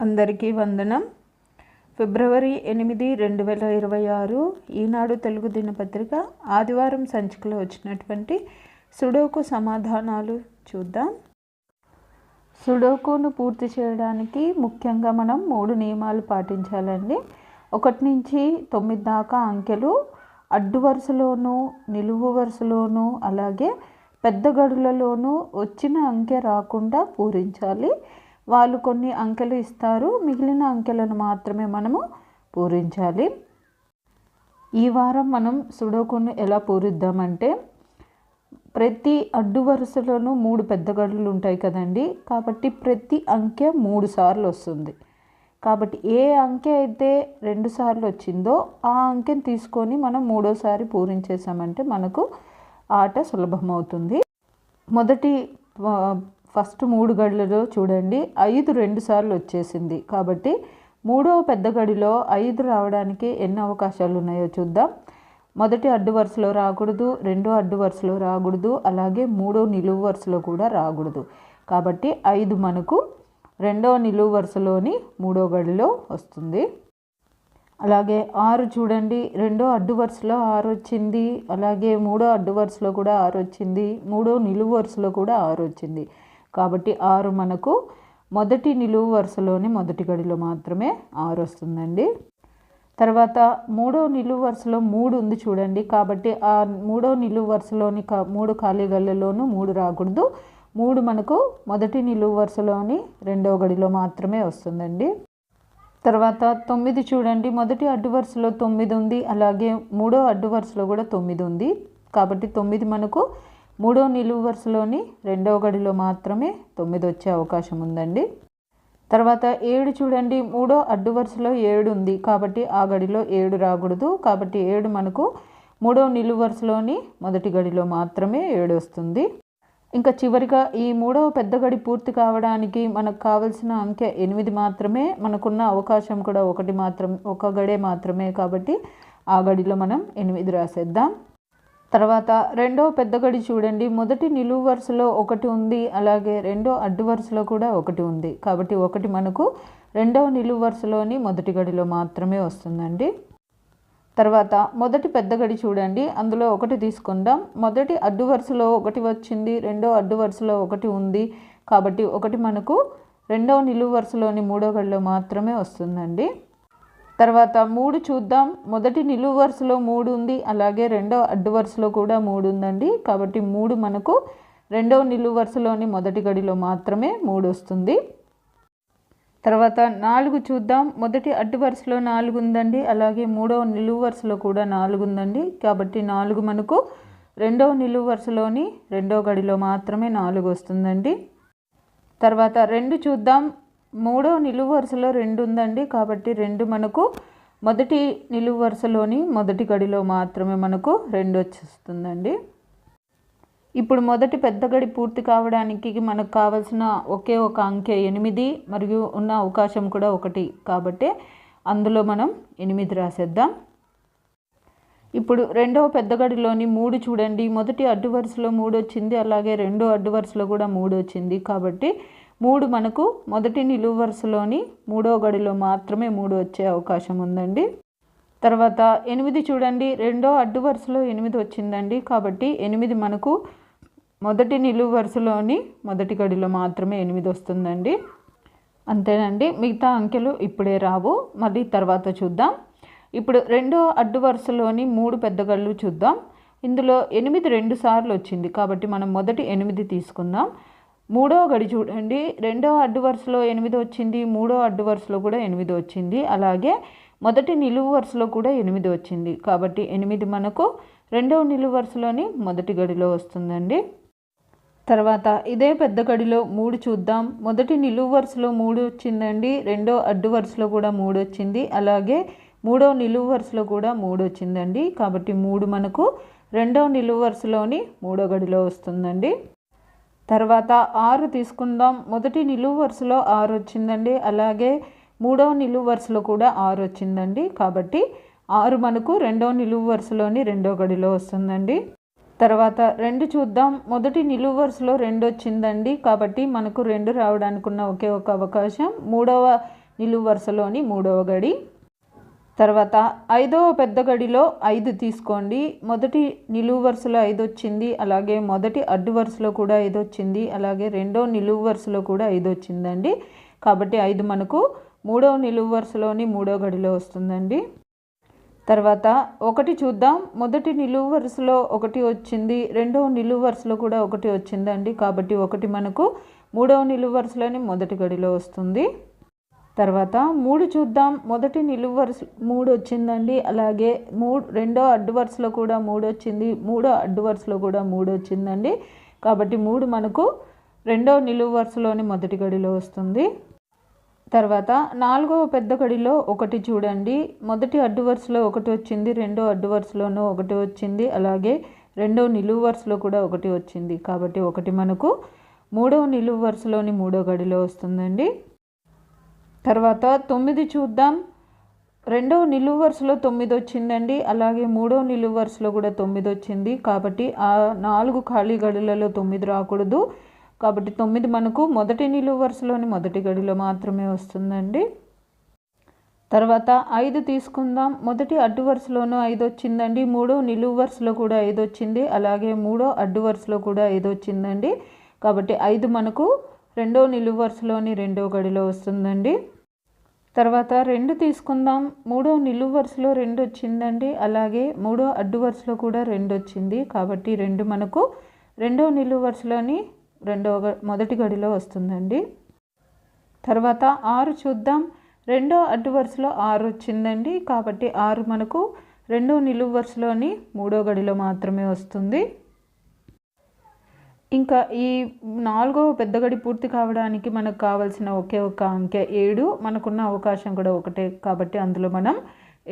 అందరికీ వందనం. ఫిబ్రవరి ఎనిమిది రెండు వేల ఇరవై ఆరు ఈనాడు తెలుగు దినపత్రిక ఆదివారం సంచికలో వచ్చినటువంటి సుడోకు సమాధానాలు చూద్దాం. సుడోకును పూర్తి చేయడానికి ముఖ్యంగా మనం మూడు నియమాలు పాటించాలండి. ఒకటి నుంచి తొమ్మిది దాకా అంకెలు అడ్డు వరుసలోనూ నిలువు వరుసలోనూ అలాగే పెద్ద గడులలోనూ వచ్చిన అంకె రాకుండా పూరించాలి. వాళ్ళు కొన్ని అంకెలు ఇస్తారు. మిగిలిన అంకెలను మాత్రమే మనము పూరించాలి. ఈ వారం మనం సుడోకును ఎలా పూరిద్దామంటే ప్రతి అడ్డు వరుసలోనూ మూడు పెద్ద గడులు ఉంటాయి కదండి. కాబట్టి ప్రతి అంకె మూడు సార్లు వస్తుంది. కాబట్టి ఏ అంకె అయితే రెండు సార్లు వచ్చిందో ఆ అంకెని తీసుకొని మనం మూడోసారి పూరించేసామంటే మనకు ఆట సులభమవుతుంది. మొదటి ఫస్ట్ మూడు గడులలో చూడండి ఐదు రెండు సార్లు వచ్చేసింది. కాబట్టి మూడవ పెద్ద గడిలో ఐదు రావడానికి ఎన్ని అవకాశాలు ఉన్నాయో చూద్దాం. మొదటి అడ్డు వరుసలో రాకూడదు రెండో అడ్డు వరుసలో రాకూడదు అలాగే మూడో నిలువు వరుసలో కూడా రాకూడదు. కాబట్టి ఐదు మనకు రెండో నిలువు వరుసలోని మూడో గడిలో వస్తుంది. అలాగే ఆరు చూడండి రెండో అడ్డు వరుసలో ఆరు వచ్చింది అలాగే మూడో అడ్డు వరుసలో కూడా ఆరు వచ్చింది మూడో నిలువు వరుసలో కూడా ఆరు వచ్చింది. కాబట్టి ఆరు మనకు మొదటి నిలువు వరుసలోని మొదటి గడిలో మాత్రమే ఆరు వస్తుందండి. తర్వాత మూడో నిలువు వరుసలో మూడు ఉంది చూడండి. కాబట్టి ఆ మూడో నిలువు వరుసలోని కా మూడు ఖాళీ గళ్ళలోనూ మూడు రాకూడదు. మూడు మనకు మొదటి నిలువు వరుసలోని రెండో గడిలో మాత్రమే వస్తుందండి. తర్వాత తొమ్మిది చూడండి. మొదటి అడ్డు వరుసలో తొమ్మిది ఉంది. అలాగే మూడో అడ్డు వరుసలో కూడా తొమ్మిది ఉంది. కాబట్టి తొమ్మిది మనకు మూడో నిలువు వరుసలోని రెండవ గడిలో మాత్రమే తొమ్మిది వచ్చే అవకాశం ఉందండి. తర్వాత ఏడు చూడండి మూడో అడ్డు వరుసలో ఏడు ఉంది కాబట్టి ఆ గడిలో ఏడు రాకూడదు. కాబట్టి ఏడు మనకు మూడో నిలువు వరుసలోని మొదటి గడిలో మాత్రమే ఏడు వస్తుంది. ఇంకా చివరిగా ఈ మూడవ పెద్ద గడి పూర్తి కావడానికి మనకు కావలసిన అంకె ఎనిమిది మాత్రమే మనకున్న అవకాశం కూడా ఒకటి మాత్రం ఒక గడే మాత్రమే కాబట్టి ఆ గడిలో మనం ఎనిమిది రాసేద్దాం. తర్వాత రెండో పెద్ద గడి చూడండి. మొదటి నిలువు వరుసలో ఒకటి ఉంది. అలాగే రెండో అడ్డు వరుసలో కూడా ఒకటి ఉంది. కాబట్టి ఒకటి మనకు రెండవ నిలువు వరుసలోని మొదటి గడిలో మాత్రమే వస్తుందండి. తర్వాత మొదటి పెద్ద గడి చూడండి. అందులో ఒకటి తీసుకుందాం. మొదటి అడ్డు వరుసలో ఒకటి వచ్చింది. రెండో అడ్డు వరుసలో ఒకటి ఉంది. కాబట్టి ఒకటి మనకు రెండవ నిలువు వరుసలోని మూడో గడిలో మాత్రమే వస్తుందండి. తర్వాత మూడు చూద్దాం. మొదటి నిలువు వరుసలో మూడు ఉంది. అలాగే రెండో అడ్డు వరుసలో కూడా మూడు ఉందండి. కాబట్టి మూడు మనకు రెండవ నిలువు వరుసలోని మొదటి గడిలో మాత్రమే మూడు వస్తుంది. తర్వాత నాలుగు చూద్దాం. మొదటి అడ్డు వరుసలో నాలుగు ఉందండి. అలాగే మూడవ నిలువు వరుసలో కూడా నాలుగు ఉందండి. కాబట్టి నాలుగు మనకు రెండవ నిలువు వరుసలోని రెండవ గడిలో మాత్రమే నాలుగు వస్తుందండి. తర్వాత రెండు చూద్దాం. మూడో నిలువు వరుసలో రెండు ఉందండి కాబట్టి రెండు మనకు మొదటి నిలువు వరుసలోని మొదటి గడిలో మాత్రమే మనకు రెండు వచ్చేస్తుందండి. ఇప్పుడు మొదటి పెద్ద గడి పూర్తి కావడానికి మనకు కావాల్సిన ఒకే ఒక అంకె ఎనిమిది మరియు ఉన్న అవకాశం కూడా ఒకటి. కాబట్టి అందులో మనం ఎనిమిది రాసేద్దాం. ఇప్పుడు రెండవ పెద్ద గడిలోని మూడు చూడండి. మొదటి అడ్డు వరుసలో మూడు వచ్చింది. అలాగే రెండో అడ్డు వరుసలో కూడా మూడు వచ్చింది. కాబట్టి మూడు మనకు మొదటి నిలువు వరుసలోని మూడో గడిలో మాత్రమే మూడు వచ్చే అవకాశం ఉందండి. తర్వాత ఎనిమిది చూడండి రెండో అడ్డు వరుసలో ఎనిమిది వచ్చిందండి. కాబట్టి ఎనిమిది మనకు మొదటి నిలువు వరుసలోని మొదటి గడిలో మాత్రమే ఎనిమిది వస్తుందండి. అంతేనండి మిగతా అంకెలు ఇప్పుడే రావు. మళ్ళీ తర్వాత చూద్దాం. ఇప్పుడు రెండో అడ్డు వరుసలోని మూడు పెద్ద గళ్ళు చూద్దాం. ఇందులో ఎనిమిది రెండు సార్లు వచ్చింది. కాబట్టి మనం మొదటి ఎనిమిది తీసుకుందాం. మూడో గడి చూడండి. రెండో అడ్డు వరుసలో ఎనిమిది వచ్చింది. మూడో అడ్డు వరుసలో కూడా ఎనిమిది వచ్చింది. అలాగే మొదటి నిలువు వరుసలో కూడా ఎనిమిది వచ్చింది. కాబట్టి ఎనిమిది మనకు రెండవ నిలువు వరుసలోని మొదటి గడిలో వస్తుందండి. తర్వాత ఇదే పెద్ద గడిలో మూడు చూద్దాం. మొదటి నిలువు వరుసలో మూడు వచ్చిందండి. రెండో అడ్డు వరుసలో కూడా మూడు వచ్చింది. అలాగే మూడో నిలువు వరుసలో కూడా మూడు వచ్చిందండి. కాబట్టి మూడు మనకు రెండో నిలువు వరుసలోని మూడో గడిలో వస్తుందండి. తర్వాత ఆరు తీసుకుందాం. మొదటి నిలువు వరుసలో ఆరు వచ్చిందండి. అలాగే మూడవ నిలువు వరుసలో కూడా ఆరు వచ్చిందండి. కాబట్టి ఆరు మనకు రెండవ నిలువు వరుసలోని రెండో గడిలో వస్తుందండి. తర్వాత రెండు చూద్దాం. మొదటి నిలువు వరుసలో రెండు వచ్చిందండి. కాబట్టి మనకు రెండు రావడానికి ఉన్న ఒకే ఒక అవకాశం. మూడవ నిలువు వరుసలోని మూడవ గడి. తర్వాత ఐదవ పెద్ద గడిలో ఐదు తీసుకోండి. మొదటి నిలువు వరుసలో ఐదు వచ్చింది. అలాగే మొదటి అడ్డు వరుసలో కూడా ఐదు వచ్చింది. అలాగే రెండో నిలువు వరుసలో కూడా ఐదు వచ్చిందండి. కాబట్టి ఐదు మనకు మూడవ నిలువు వరుసలోని మూడో గడిలో వస్తుందండి. తర్వాత ఒకటి చూద్దాం. మొదటి నిలువు వరుసలో ఒకటి వచ్చింది. రెండవ నిలువు వరుసలో కూడా ఒకటి వచ్చిందండి. కాబట్టి ఒకటి మనకు మూడవ నిలువు వరుసలోని మొదటి గడిలో వస్తుంది. తర్వాత మూడు చూద్దాం. మొదటి నిలువు వరుస మూడు వచ్చిందండి. అలాగే మూడు రెండో అడ్డు వరుసలో కూడా మూడు వచ్చింది. మూడో అడ్డు వరుసలో కూడా మూడు వచ్చిందండి. కాబట్టి మూడు మనకు రెండో నిలువు వరుసలోని మొదటి గడిలో వస్తుంది. తర్వాత నాలుగవ పెద్ద గడిలో ఒకటి చూడండి. మొదటి అడ్డు వరుసలో ఒకటి వచ్చింది. రెండో అడ్డు వరుసలోనూ ఒకటి వచ్చింది. అలాగే రెండో నిలువు వరుసలో కూడా ఒకటి వచ్చింది. కాబట్టి ఒకటి మనకు మూడవ నిలువు వరుసలోని మూడో గడిలో వస్తుందండి. తర్వాత తొమ్మిది చూద్దాం. రెండవ నిలువు వరుసలో తొమ్మిది వచ్చిందండి. అలాగే మూడో నిలువు వరుసలో కూడా తొమ్మిది వచ్చింది. కాబట్టి ఆ నాలుగు ఖాళీ గడులలో తొమ్మిది రాకూడదు. కాబట్టి తొమ్మిది మనకు మొదటి నిలువు వరుసలోని మొదటి గడిలో మాత్రమే వస్తుందండి. తర్వాత ఐదు తీసుకుందాం. మొదటి అడ్డు వరుసలోనూ ఐదు వచ్చిందండి. మూడో నిలువు వరుసలో కూడా ఐదు వచ్చింది. అలాగే మూడో అడ్డు వరుసలో కూడా ఐదు వచ్చిందండి. కాబట్టి ఐదు మనకు రెండో నిలువు వరుసలోని రెండో గడిలో వస్తుందండి. తర్వాత రెండు తీసుకుందాం. మూడో నిలువు వరుసలో రెండు వచ్చిందండి. అలాగే మూడో అడ్డు వరుసలో కూడా రెండు వచ్చింది. కాబట్టి రెండు మనకు రెండో నిలువు వరుసలోని రెండో మొదటి గడిలో వస్తుందండి. తర్వాత ఆరు చూద్దాం. రెండో అడ్డు వరుసలో ఆరు వచ్చిందండి. కాబట్టి ఆరు మనకు రెండో నిలువు వరుసలోని మూడో గడిలో మాత్రమే వస్తుంది. ఇంకా ఈ నాలుగవ పెద్ద గడి పూర్తి కావడానికి మనకు కావాల్సిన ఒకే ఒక అంకె ఏడు. మనకున్న అవకాశం కూడా ఒకటే కాబట్టి అందులో మనం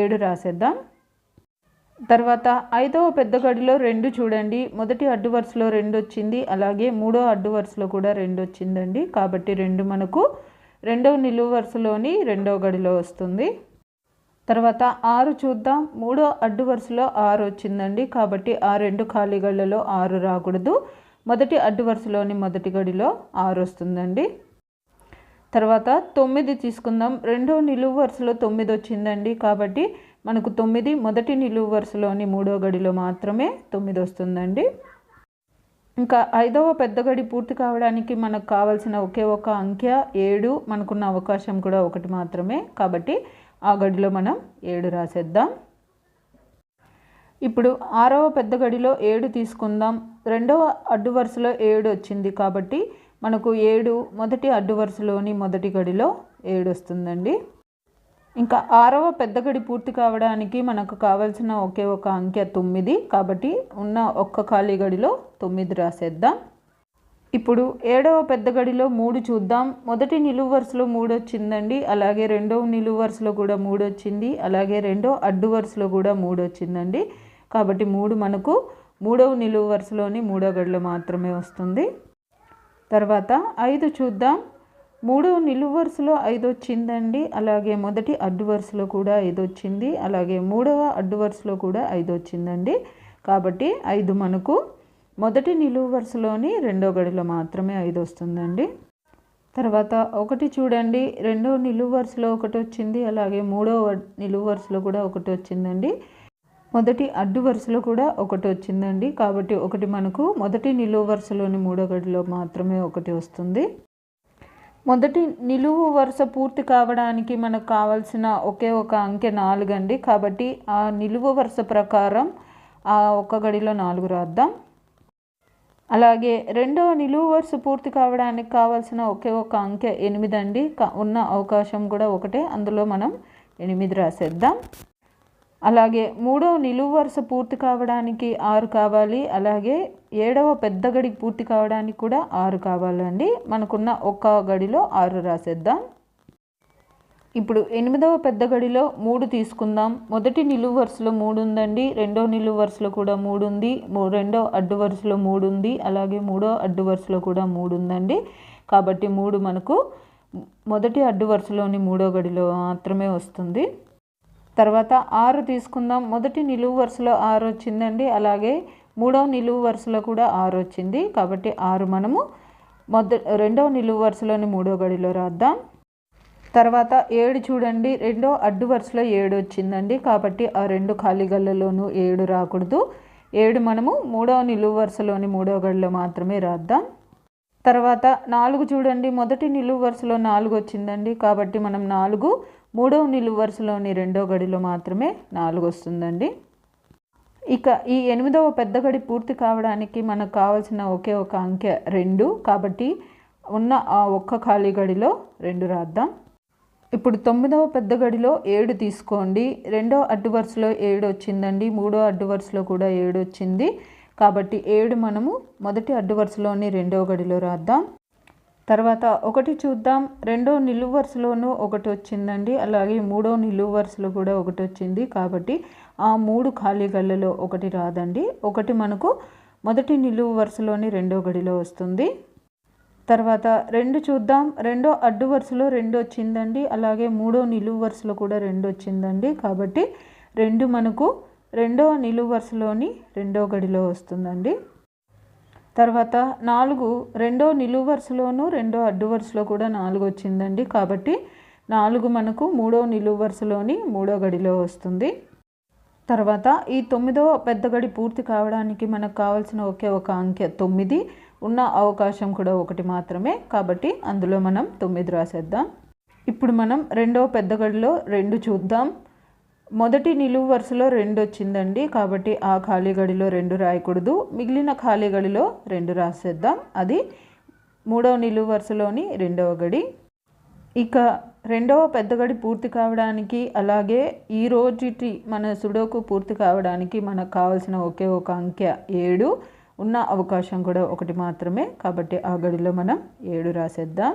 ఏడు రాసేద్దాం. తర్వాత ఐదవ పెద్ద గడిలో రెండు చూడండి. మొదటి అడ్డు వరుసలో రెండు వచ్చింది. అలాగే మూడో అడ్డు వరుసలో కూడా రెండు వచ్చిందండి. కాబట్టి రెండు మనకు రెండవ నిలువు వరుసలోని రెండవ గడిలో వస్తుంది. తర్వాత ఆరు చూద్దాం. మూడో అడ్డు వరుసలో ఆరు వచ్చిందండి. కాబట్టి ఆ రెండు ఖాళీ గళ్ళలో ఆరు రాకూడదు. మొదటి అడ్డు వరుసలోని మొదటి గడిలో ఆరు వస్తుందండి. తర్వాత తొమ్మిది తీసుకుందాం. రెండో నిలువు వరుసలో తొమ్మిది వచ్చిందండి. కాబట్టి మనకు తొమ్మిది మొదటి నిలువు వరుసలోని మూడో గడిలో మాత్రమే తొమ్మిది వస్తుందండి. ఇంకా ఐదవ పెద్ద గడి పూర్తి కావడానికి మనకు కావాల్సిన ఒకే ఒక అంకె ఏడు మనకున్న అవకాశం కూడా ఒకటి మాత్రమే. కాబట్టి ఆ గడిలో మనం ఏడు రాసేద్దాం. ఇప్పుడు ఆరవ పెద్ద గడిలో ఏడు తీసుకుందాం. రెండవ అడ్డు వరుసలో ఏడు వచ్చింది కాబట్టి మనకు ఏడు మొదటి అడ్డు వరుసలోని మొదటి గడిలో ఏడు వస్తుందండి. ఇంకా ఆరవ పెద్ద గడి పూర్తి కావడానికి మనకు కావాల్సిన ఒకే ఒక అంకె తొమ్మిది కాబట్టి ఉన్న ఒక్క ఖాళీ గడిలో తొమ్మిది రాసేద్దాం. ఇప్పుడు ఏడవ పెద్ద గడిలో మూడు చూద్దాం. మొదటి నిలువు వరుసలో మూడు వచ్చిందండి. అలాగే రెండవ నిలువు వరుసలో కూడా మూడు వచ్చింది. అలాగే రెండో అడ్డు వరుసలో కూడా మూడు వచ్చిందండి. కాబట్టి మూడు మనకు మూడవ నిలువు వరుసలోని మూడో గడిలో మాత్రమే వస్తుంది. తర్వాత ఐదు చూద్దాం. మూడవ నిలువు వరుసలో ఐదు వచ్చిందండి. అలాగే మొదటి అడ్డు వరుసలో కూడా ఐదు వచ్చింది. అలాగే మూడవ అడ్డు వరుసలో కూడా ఐదు వచ్చిందండి. కాబట్టి ఐదు మనకు మొదటి నిలువు వరుసలోని రెండో గడిలో మాత్రమే ఐదు వస్తుందండి. తర్వాత ఒకటి చూడండి. రెండో నిలువు వరుసలో ఒకటి వచ్చింది. అలాగే మూడవ నిలువు వరుసలో కూడా ఒకటి వచ్చిందండి. మొదటి అడ్డు వరుసలో కూడా ఒకటి వచ్చిందండి. కాబట్టి ఒకటి మనకు మొదటి నిలువు వరుసలోని మూడో గడిలో మాత్రమే ఒకటి వస్తుంది. మొదటి నిలువు వరుస పూర్తి కావడానికి మనకు కావాల్సిన ఒకే ఒక అంకె నాలుగు అండి. కాబట్టి ఆ నిలువు వరుస ప్రకారం ఆ ఒక్క గడిలో నాలుగు రాద్దాం. అలాగే రెండవ నిలువు వరుస పూర్తి కావడానికి కావాల్సిన ఒకే ఒక అంకె ఎనిమిది అండి. ఉన్న అవకాశం కూడా ఒకటే. అందులో మనం ఎనిమిది రాసేద్దాం. అలాగే మూడవ నిలువు వరుస పూర్తి కావడానికి ఆరు కావాలి. అలాగే ఏడవ పెద్ద గడి పూర్తి కావడానికి కూడా ఆరు కావాలండి. మనకున్న ఒక్క గడిలో ఆరు రాసేద్దాం. ఇప్పుడు ఎనిమిదవ పెద్ద గడిలో మూడు తీసుకుందాం. మొదటి నిలువు వరుసలో మూడు ఉందండి. రెండో నిలువు వరుసలో కూడా మూడు ఉంది. రెండో అడ్డు వరుసలో మూడు ఉంది. అలాగే మూడో అడ్డు వరుసలో కూడా మూడు ఉందండి. కాబట్టి మూడు మనకు మొదటి అడ్డు వరుసలోని మూడో గడిలో మాత్రమే వస్తుంది. తర్వాత ఆరు తీసుకుందాం. మొదటి నిలువు వరుసలో ఆరు వచ్చిందండి. అలాగే మూడవ నిలువు వరుసలో కూడా ఆరు వచ్చింది. కాబట్టి ఆరు మనము మొద రెండవ నిలువు వరుసలోని మూడో గడిలో రాద్దాం. తర్వాత ఏడు చూడండి. రెండో అడ్డు వరుసలో ఏడు వచ్చిందండి. కాబట్టి ఆ రెండు ఖాళీ గళ్ళలోనూ ఏడు రాకూడదు. ఏడు మనము మూడవ నిలువు వరుసలోని మూడవ గడిలో మాత్రమే రాద్దాం. తర్వాత నాలుగు చూడండి. మొదటి నిలువు వరుసలో నాలుగు వచ్చిందండి. కాబట్టి మనం నాలుగు మూడవ నిలువు వరుసలోని రెండో గడిలో మాత్రమే నాలుగు వస్తుందండి. ఇక ఈ ఎనిమిదవ పెద్ద గడి పూర్తి కావడానికి మనకు కావాల్సిన ఒకే ఒక అంకె రెండు. కాబట్టి ఉన్న ఆ ఒక్క ఖాళీ గడిలో రెండు రాద్దాం. ఇప్పుడు తొమ్మిదవ పెద్ద గడిలో ఏడు తీసుకోండి. రెండో అడ్డు వరుసలో ఏడు వచ్చిందండి. మూడో అడ్డు వరుసలో కూడా ఏడు వచ్చింది. కాబట్టి ఏడు మనము మొదటి అడ్డు వరుసలోని రెండో గడిలో రాద్దాం. తర్వాత ఒకటి చూద్దాం. రెండో నిలువు వరుసలోనూ ఒకటి వచ్చిందండి. అలాగే మూడో నిలువు వరుసలో కూడా ఒకటి వచ్చింది. కాబట్టి ఆ మూడు ఖాళీ గళ్ళలో ఒకటి రాదండి. ఒకటి మనకు మొదటి నిలువు వరుసలోని రెండో గడిలో వస్తుంది. తర్వాత రెండు చూద్దాం. రెండో అడ్డు వరుసలో రెండు వచ్చిందండి. అలాగే మూడో నిలువు వరుసలో కూడా రెండు వచ్చిందండి. కాబట్టి రెండు మనకు రెండో నిలువు వరుసలోని రెండో గడిలో వస్తుందండి. తర్వాత నాలుగు రెండో నిలువు వరుసలోను రెండో అడ్డు వరుసలో కూడా నాలుగు వచ్చిందండి. కాబట్టి నాలుగు మనకు మూడో నిలువు వరుసలోని మూడో గడిలో వస్తుంది. తర్వాత ఈ తొమ్మిదో పెద్ద గడి పూర్తి కావడానికి మనకు కావాల్సిన ఒకే ఒక అంకె తొమ్మిది. ఉన్న అవకాశం కూడా ఒకటి మాత్రమే. కాబట్టి అందులో మనం తొమ్మిది రాసేద్దాం. ఇప్పుడు మనం రెండవ పెద్ద గడిలో రెండు చూద్దాం. మొదటి నిలువు వరుసలో రెండు వచ్చిందండి. కాబట్టి ఆ ఖాళీ గడిలో రెండు రాయకూడదు. మిగిలిన ఖాళీ గడిలో రెండు రాసేద్దాం. అది మూడవ నిలువు వరుసలోని రెండవ గడి. ఇక రెండవ పెద్ద గడి పూర్తి కావడానికి అలాగే ఈ రోజుటి మన సుడోకు పూర్తి కావడానికి మనకు కావాల్సిన ఒకే ఒక అంకె ఏడు ఉన్న అవకాశం కూడా ఒకటి మాత్రమే. కాబట్టి ఆ గడిలో మనం ఏడు రాసేద్దాం.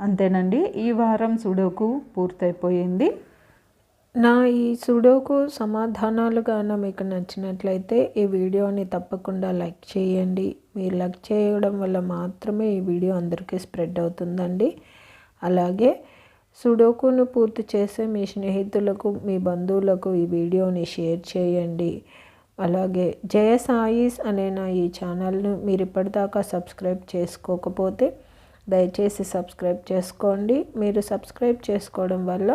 అంతేనండి. ఈ వారం సుడోకు పూర్తయిపోయింది. నా ఈ సుడోకు సమాధానాలు గాన మీకు నచ్చినట్లయితే ఈ వీడియోని తప్పకుండా లైక్ చేయండి. మీరు లైక్ చేయడం వల్ల మాత్రమే ఈ వీడియో అందరికీ స్ప్రెడ్ అవుతుందండి. అలాగే సుడోకును పూర్తి చేసే మీ స్నేహితులకు మీ బంధువులకు ఈ వీడియోని షేర్ చేయండి. అలాగే జయ సాయిస్ అనే నా ఈ ఛానల్ను మీరు ఇప్పటిదాకా సబ్స్క్రైబ్ చేసుకోకపోతే దయచేసి సబ్స్క్రైబ్ చేసుకోండి. మీరు సబ్స్క్రైబ్ చేసుకోవడం వల్ల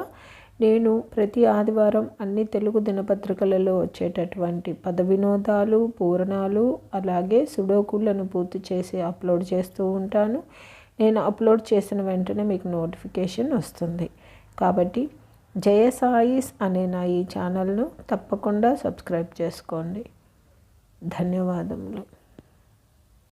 నేను ప్రతి ఆదివారం అన్ని తెలుగు దినపత్రికలలో వచ్చేటటువంటి పద వినోదాలు పూరణాలు అలాగే సుడోకులను పూర్తి చేసి అప్లోడ్ చేస్తూ ఉంటాను. నేను అప్లోడ్ చేసిన వెంటనే మీకు నోటిఫికేషన్ వస్తుంది. కాబట్టి జయ సాయిస్ అనే నా ఈ ఛానల్ను తప్పకుండా సబ్స్క్రైబ్ చేసుకోండి. ధన్యవాదములు.